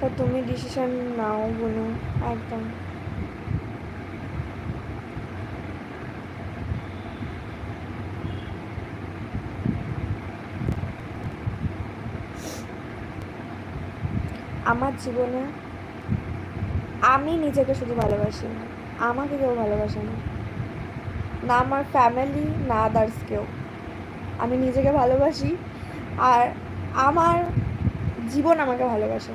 তা তুমি ডিসিশন নাও বলো একদম। আমার জীবনে আমি নিজেকে শুধু ভালোবাসি না, আমাকে কেউ ভালোবাসে না। না আমার ফ্যামিলি না আদার্স কেউ। আমি নিজেকে ভালোবাসি আর আমার জীবন আমাকে ভালোবাসে।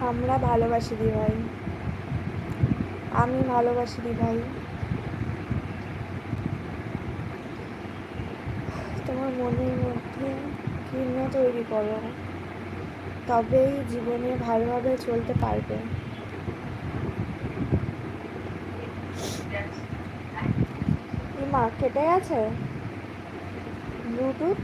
আমরা ভালোবাসি দি ভাই। আমি ভালোবাসি দি ভাই। তোমার মনের মধ্যে ঘৃণা তৈরি করো। তবেই জীবনে ভালোভাবে চলতে পারবে। মা কেটে গেছে ব্লুটুথ